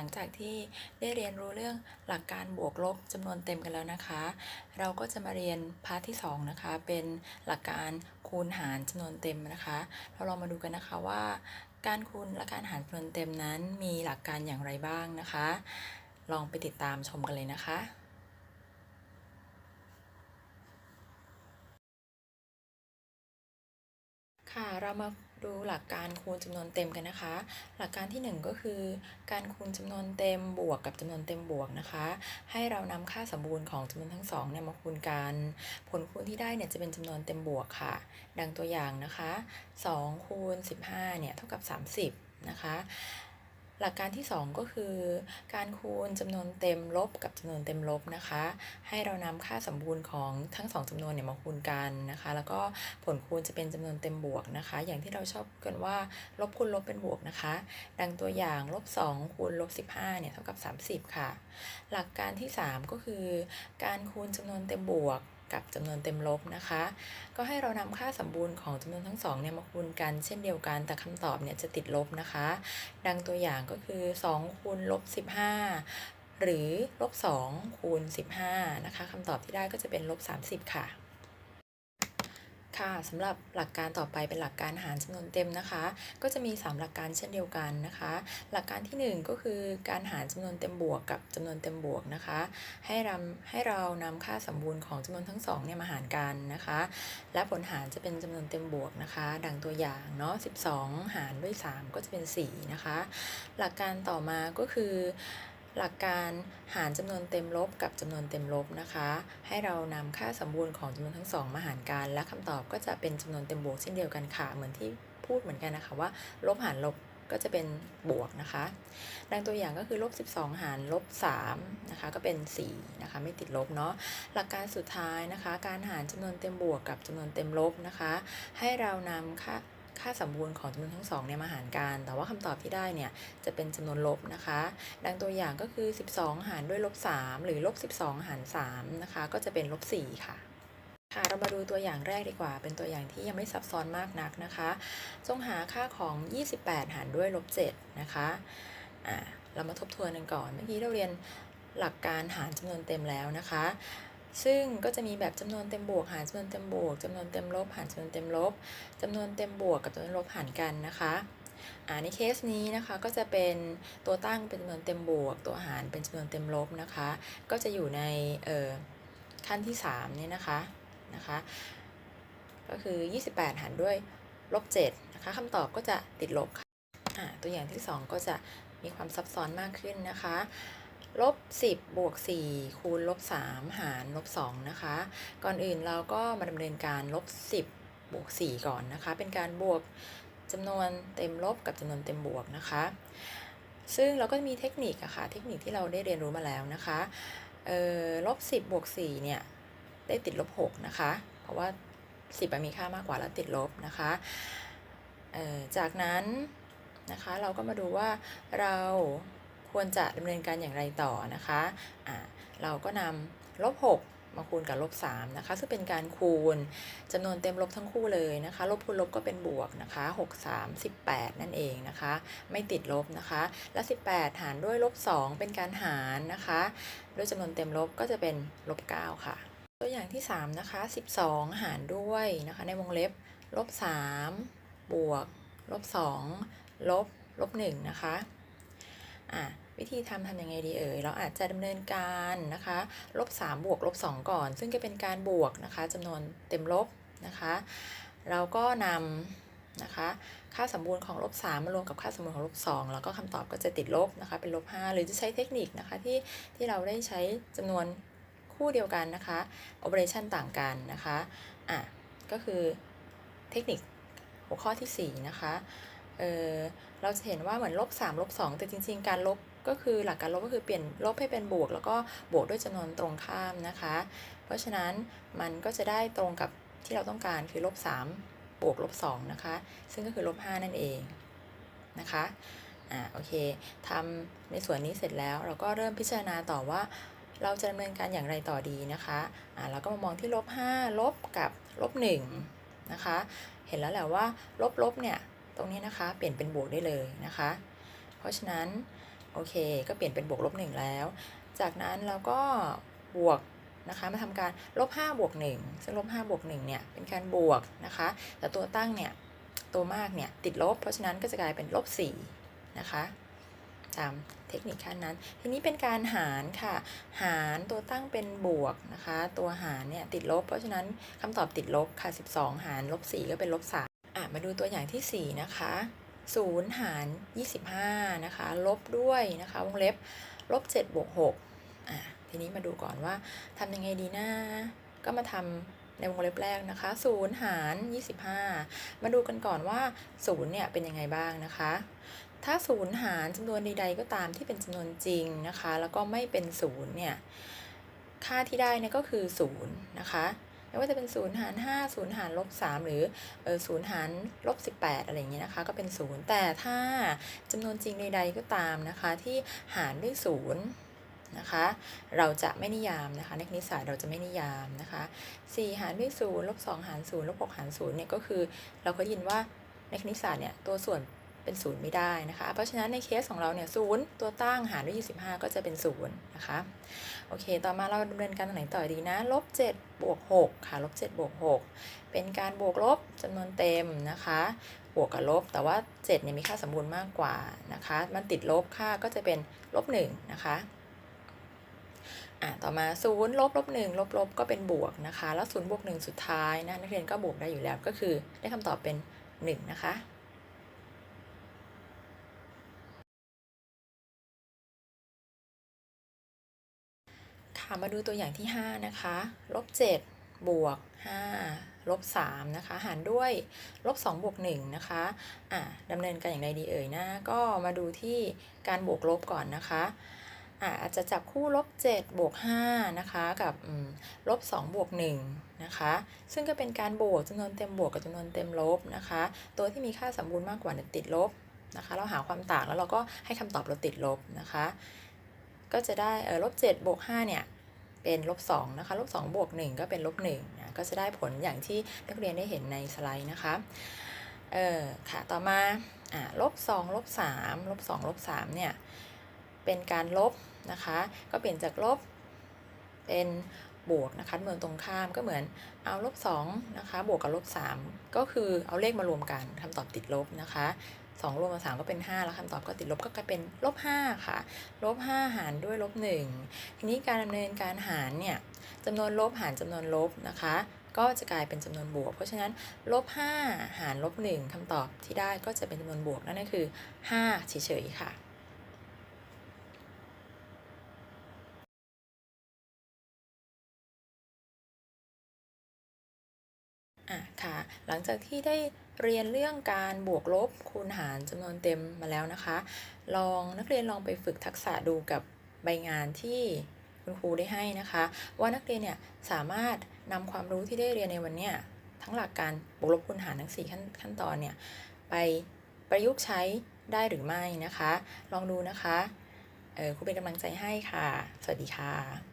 ลังจากที่ได้เรียนรู้เรื่องหลักการบวกลบจำนวนเต็มกันแล้วนะคะ เราก็จะมาเรียนพาร์ทที่ 2 นะคะ เป็นหลักการคูณหารจำนวนเต็มนะคะ เราลองมาดูกันนะคะว่า การคูณและการหารจำนวนเต็มนั้นมีหลักการอย่างไรบ้างนะคะ ลองไปติดตามชมกันเลยนะคะค่ะเรามา ดูหลักการคูณจำนวนเต็มกันนะคะ หลักการที่ 1 ก็คือ การคูณจำนวนเต็มบวกกับจำนวนเต็มบวกนะคะ ให้เรานำค่าสมบูรณ์ของจำนวนทั้งสองเนี่ยมาคูณกัน ผลคูณที่ได้เนี่ยจะเป็นจำนวนเต็มบวกค่ะ ดังตัวอย่างนะคะ2คูณ15เนี่ยเท่ากับ 30 นะคะ หลักการที่ 2 ก็คือ การคูณจำนวนเต็มลบกับจำนวนเต็มลบนะคะ ให้เรานำค่าสมบูรณ์ของทั้งสองจำนวนเนี่ยมาคูณกันนะคะ แล้วก็ผลคูณจะเป็นจำนวนเต็มบวกนะคะ อย่างที่เราชอบกันว่าลบคูณลบเป็นบวกนะคะ ดังตัวอย่างลบ2คูณลบ15เนี่ยเท่ากับ 30 ค่ะ หลักการที่ 3 ก็คือ การคูณจำนวนเต็มบวก กับจำนวนเต็มลบนะคะ ก็ให้เรานำค่าสมบูรณ์ของจำนวนทั้งสองเนี่ยมาคูณกันเช่นเดียวกัน แต่คำตอบเนี่ยจะติดลบนะคะ ดังตัวอย่างก็คือ 2 คูณลบ 15 หรือลบ 2 คูณ 15 นะคะคำตอบที่ได้ก็จะเป็นลบ 30 ค่ะ ค่ะสำหรับหลักการต่อไปเป็นหลักการหารจำนวนเต็มนะคะ ก็จะมี 3 หลักการเช่นเดียวกันนะคะ หลักการที่ 1 ก็คือการหารจำนวนเต็มบวกกับจำนวนเต็มบวกนะคะ ให้เราให้เรานำค่าสมบูรณ์ของจำนวนทั้งสองเนี่ยมาหารกันนะคะ และผลหารจะเป็นจำนวนเต็มบวกนะคะ ดังตัวอย่างเนาะ12 หารด้วย 3 ก็จะเป็น 4 นะคะ หลักการต่อมาก็คือ หลักการหารจำนวนเต็มลบกับจำนวนเต็มลบนะคะ ให้เรานำค่าสมบูรณ์ของจำนวนทั้งสองมาหารกัน และคำตอบก็จะเป็นจำนวนเต็มบวกเช่นเดียวกันค่ะ เหมือนที่พูดเหมือนกันนะคะว่า ลบหารลบก็จะเป็นบวกนะคะ ดังตัวอย่างก็คือลบ 12 หารลบ3นะคะ ก็เป็น4นะคะ ไม่ติดลบเนาะ หลักการสุดท้ายนะคะ การหารจำนวนเต็มบวกกับจำนวนเต็มลบนะคะ ให้เรานำค่า ค่าสมบูรณ์ของจำนวนทั้งสองเนี่ยมาหารกัน แต่ว่าคำตอบที่ได้เนี่ยจะเป็นจำนวนลบนะคะ ดังตัวอย่างก็คือ 12 หารด้วยลบ3หรือลบ12 หาร3นะคะ ก็จะเป็นลบ4ค่ะค่ะเรามาดูตัวอย่างแรกดีกว่า เป็นตัวอย่างที่ยังไม่ซับซ้อนมากนักนะคะ จงหาค่าของ 28 หารด้วยลบ7นะคะอ่าเรามาทบทวนกันก่อน เมื่อกี้เราเรียนหลักการหารจำนวนเต็มแล้วนะคะ ซึ่งก็จะมีแบบจำนวนเต็มบวกหารจำนวนเต็มบวกจำนวนเต็มลบหารจำนวนเต็มลบจำนวนเต็มบวกกับจำนวนลบหารกันนะคะอ่าในเคสนี้นะคะก็จะเป็นตัวตั้งเป็นจำนวนเต็มบวก ตัวหารเป็นจำนวนเต็มลบนะคะ ก็จะอยู่ในเอ่อขั้นที่3เนี่ยนะคะนะคะก็คือ 28 หารด้วยลบ7นะคะคำตอบก็จะติดลบค่ะตัวอย่างที่ 2 ก็จะมีความซับซ้อนมากขึ้นนะคะ ลบ 10 บวก 4 คูณลบ 3 หารลบ 2 นะคะ ก่อนอื่นเราก็มาดำเนินการลบ 10 บวก 4 ก่อนนะคะ เป็นการบวกจำนวนเต็มลบกับจำนวนเต็มบวกนะคะ ซึ่งเราก็มีเทคนิคอะค่ะ เทคนิคที่เราได้เรียนรู้มาแล้วนะคะเออลบ 10 บวก 4 เนี่ย ได้ติดลบ 6 นะคะ เพราะว่า 10มีค่ามากกว่าแล้วติดลบนะคะจากนั้นนะคะ เราก็มาดูว่าเรา ควรจะดำเนินการอย่างไรต่อนะคะอ่าเราก็นำลบ6มาคูณกับลบ3นะคะ ซึ่งเป็นการคูณจำนวนเต็มลบทั้งคู่เลยนะคะ ลบคูณลบก็เป็นบวกนะคะ6 3 18 นั่นเองนะคะ ไม่ติดลบนะคะ และ 18 หารด้วยลบ 2 เป็นการหารนะคะด้วยจำนวนเต็มลบก็จะเป็นลบ9ค่ะ ตัวอย่างที่3นะคะ12 หารด้วยนะคะในวงเล็บลบ3บวกลบ2ลบลบ1นะคะ อะวิธีทำทำยังไงดีเอ่ย เราอาจจะดำเนินการนะคะลบ3บวกลบ2 ก่อน ซึ่งจะเป็นการบวกนะคะจำนวนเต็มลบนะคะ เราก็นำนะคะค่าสมบูรณ์ของลบ3มารวมกับค่าสมบูรณ์ของลบ2แล้วก็คำตอบก็จะติดลบนะคะเป็นลบ5หรือจะใช้เทคนิคนะคะที่ที่เราได้ใช้จำนวนคู่เดียวกันนะคะ operation ต่างกันนะคะอะก็คือเทคนิคหัวข้อที่ 4 นะคะ เออเราจะเห็นว่าเหมือนลบ3ลบ2แต่จริง ๆ การลบก็คือหลักการลบก็คือเปลี่ยนลบให้เป็นบวก แล้วก็บวกด้วยจำนวนตรงข้ามนะคะ เพราะฉะนั้นมันก็จะได้ตรงกับที่เราต้องการคือลบ3บวกลบ2นะคะ ซึ่งก็คือลบ5นั่นเองนะคะอ่าโอเคทำในส่วนนี้เสร็จแล้วเราก็เริ่มพิจารณาต่อว่าเราจะดำเนินการอย่างไรต่อดีนะคะอ่าเราก็มามองที่ลบ5ลบกับลบ1นะคะ เห็นแล้วแหละว่าลบลบเนี่ย ตรงนี้นะคะ เปลี่ยนเป็นบวกได้เลยนะคะ เพราะฉะนั้นโอเค ก็เปลี่ยนเป็นบวกลบหนึ่งแล้ว จากนั้นเราก็บวกนะคะมาทำการลบ5บวก1ซึ่งลบ5บวก1เนี่ยเป็นการบวกนะคะ แต่ตัวตั้งเนี่ยตัวมากเนี่ยติดลบ เพราะฉะนั้นก็จะกลายเป็นลบ4นะคะตามเทคนิคขั้นนั้น ทีนี้เป็นการหารค่ะ หารตัวตั้งเป็นบวกนะคะ ตัวหารเนี่ยติดลบ เพราะฉะนั้นคำตอบติดลบค่ะ 12 หารลบ4ก็เป็นลบ3 มาดูตัวอย่างทีสี่ 4 นะคะ0หาร 25 นะคะ ลบด้วยนะคะ วงเล็บ ลบ7บวก6อะทีนี้มาดูก่อนว่าทำยังไงดีนะ ก็มาทำในวงเล็บแรกนะคะ0หาร 25 มาดูกันก่อนว่า0เนี่ยเป็นยังไงบ้างนะคะ ถ้า0หารจำนวนใดๆก็ตามที่เป็นจำนวนจริงนะคะ แล้วก็ไม่เป็น0เนี่ย ค่าที่ได้เนี่ยก็คือ0นะคะ ไม่ว่าจะเป็น0หาร5 0หารลบ3หรือเออ0หารลบ18 อะไรอย่างเงี้ยนะคะ ก็เป็น 0 แต่ถ้าจำนวนจริงใดๆก็ตามนะคะที่หารด้วย0นะคะเราจะไม่นิยามนะคะในคณิตศาสตร์เราจะไม่นิยามนะคะ4หารด้วย0ลบ2หาร0ลบ6หาร0เนี่ยก็คือ เราก็ยินว่าในคณิตศาสตร์เนี่ยตัวส่วน เป็นศูนย์ไม่ได้นะคะ เพราะฉะนั้นในเคสของเราเนี่ยศูนย์ตัวตั้งหารด้วย 25 ก็จะเป็นศูนย์นะคะ โอเค ต่อมาเราดำเนินการตรงไหนต่อดีนะ ลบ7บวก6ค่ะ ลบ7บวก6เป็นการบวกลบจำนวนเต็มนะคะ บวกกับลบ แต่ว่า7เนี่ยมีค่าสมบูรณ์มากกว่านะคะ มันติดลบค่าก็จะเป็นลบ1นะคะอะต่อมา0ลบลบ1ลบลบก็เป็นบวกนะคะ แล้ว0บวก1สุดท้ายนะนักเรียนก็บวกได้อยู่แล้วก็คือได้คำตอบเป็น 1 นะคะ ค่ะมาดูตัวอย่างที่ 5 นะคะลบ7บวก5ลบ3นะคะ หารด้วยลบ2บวก1นะคะอะดำเนินการอย่างไรดีเอ่ยนะก็มาดูที่การบวกลบก่อนนะคะอะอาจจะจับคู่ลบ7บวก5นะคะกับลบ2บวก1นะคะซึ่งก็เป็นการบวกจำนวนเต็มบวกกับจำนวนเต็มลบนะคะ ตัวที่มีค่าสมบูรณ์มากกว่าติดลบนะคะ เราหาความต่างแล้วเราก็ให้คำตอบเราติดลบนะคะ ก็จะได้เออลบ7บวก5เนี่ยเป็นลบ2นะคะลบ2บวก1ก็เป็นลบ1นะก็จะได้ผลอย่างที่นักเรียนได้เห็นในสไลด์นะคะเออค่ะต่อมาอ่าลบ2ลบ3ลบ2ลบ3เนี่ยเป็นการลบนะคะก็เปลี่ยนจากลบเป็นบวกนะคะเมือนตรงข้ามก็เหมือนเอาลบ2นะคะบวกกับลบ3ก็คือเอาเลขมารวมกันคำตอบติดลบนะคะ 2รวมกับ3ก็เป็น 5 แล้วคำตอบก็ติดลบก็กลายเป็นลบ5ค่ะลบ5หารด้วยลบ1ทีนี้การดำเนินการหารเนี่ยจำนวนลบหารจำนวนลบนะคะ ก็จะกลายเป็นจำนวนบวก เพราะฉะนั้นลบ5หารลบ1คำตอบที่ได้ก็จะเป็นจำนวนบวกนั่นก็คือ5เฉยๆค่ะ อะค่ะ หลังจากที่ได้เรียนเรื่องการบวกลบคูณหารจำนวนเต็มมาแล้วนะคะ ลองนักเรียนลองไปฝึกทักษะดูกับใบงานที่คุณครูได้ให้นะคะ ว่านักเรียนเนี่ยสามารถนำความรู้ที่ได้เรียนในวันเนี้ยทั้งหลักการบวกลบคูณหารทั้ง 4 ขั้นขั้นตอนเนี่ยไปประยุกต์ใช้ได้หรือไม่นะคะ ลองดูนะคะ เออครูเป็นกำลังใจให้ค่ะ สวัสดีค่ะ